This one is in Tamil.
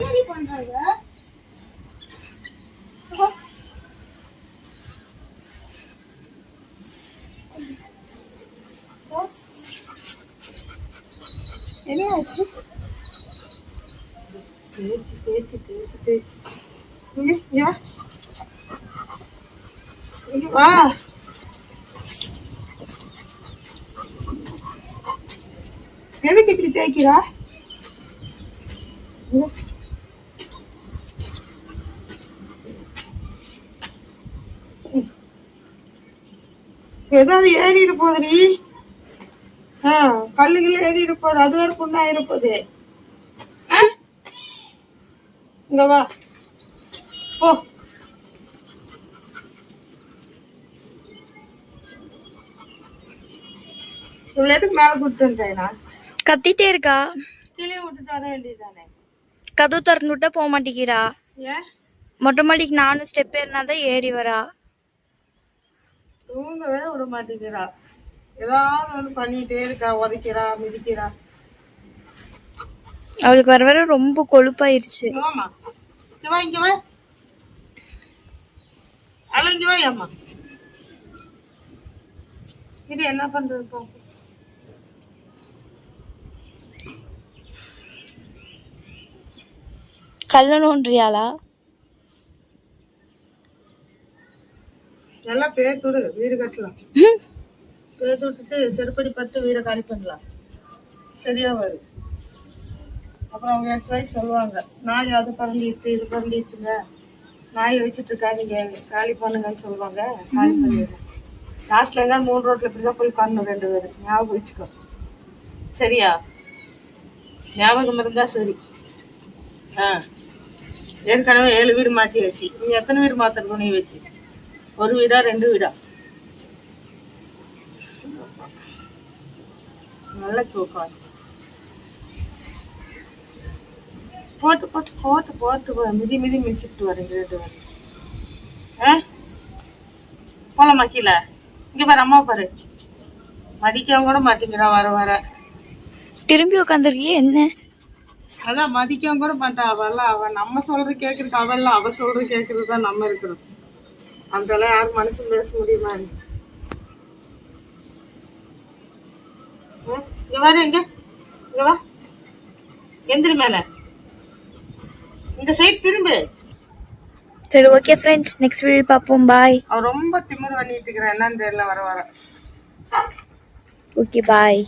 என்னடி பண்றாங்க என்ன ஆச்சு தேய்ச்சி தேய்ச்சி தேய்ச்சி தேய்ச்சி இங்க இங்க வா இங்க வா எதுக்கு இப்படி தேய்க்கிறா ஏதாவது ஏறிட்டு போகுதுடி ஆ கல்லுகள் ஏறிட்டு போகுது அது வேற புண்ணாயிர போகுது? இங்க வா. போ. இவ்வளவு எதுக்கு மேல கூட்டு வந்தேனா கத்திட்டே இருக்கா? கீழே விட்டுட்டு வர வேண்டியதுதானே? கதவு திறந்து விட்டா போக மாட்டேங்கிறா. மொட்டை மாடிக்கு நானும் ஸ்டெப் ஏறினா தான் ஏறி வரா. தூங்கவே விட மாட்டேங்கிறா. ஏதாவது ஒண்ணு பண்ணிட்டே இருக்கா உதைக்கிறா மிதிக்கிறா. அவளுக்கு வர வர ரொம்ப கொழுப்பாயிருச்சு. வாம்மா இங்க வா இங்க வா. அல்ல இங்க வா அம்மா இது என்ன பண்றது பாப்போம். கல்ல நோன்றியாளா எல்லாம் பேத்துடு வீடு கட்டலாம். பேத்து விட்டுட்டு செருப்படி பட்டு வீடை காலி பண்ணலாம். சரியா வரும். அப்புறம் அவங்க எடுத்து போய் சொல்லுவாங்க நாய் அது பறந்துச்சு இது பறந்துச்சுங்க நாயை வச்சுட்டு இருக்காதீங்க காலி பண்ணுங்கன்னு சொல்லுவாங்க காலி பண்ணிடுறேன் லாஸ்ட்ல எங்க மூணு ரோட்ல இப்படிதான் போய் உட்காரணும் ரெண்டு பேரும். ஞாபகம் வச்சுக்கோ. சரியா? ஞாபகம் இருந்தா சரி. ஆ. ஏற்கனவே ஏழு வீடு மாத்தியாச்சு. நீ எத்தனை வீடு மாத்தணும் நீ வச்சு? ஒரு வீடா ரெண்டு வீடா? நல்ல தூக்கம் ஆச்சு போட்டு போட்டு போட்டு போட்டு. மிதி மிதி மிதிச்சுட்டு வரீங்க ரெண்டு பேரும் ஆ? போலாமா கீழே? இங்க பாரு அம்மா பாரு. மதிக்கவும் கூட மாட்டேங்கிறா வர வர. திரும்பி உட்காந்துருக்கியே என்ன? அதான் மதிக்கவும் கூட மாட்டா. அவெல்லாம் அவ நம்ம சொல்றது கேக்குறதுக்கு அவெல்லாம் அவ சொல்றது கேக்குறது தான் நம்ம இருக்கிறோம். அதெல்லாம் யாரும் மனசு பேச முடியுமா? இங்க வர இங்க. இங்க வா. எந்திரி மேல. இந்த சைடு திரும்பு. சரி ஓகே ஃப்ரெண்ட்ஸ் நெக்ஸ்ட் வீடியோ பார்ப்போம். பாய் அவ ரொம்ப திமிரு பண்ணிட்டு இருக்கிற. என்னன்னு தெரியல வர வர. Okay bye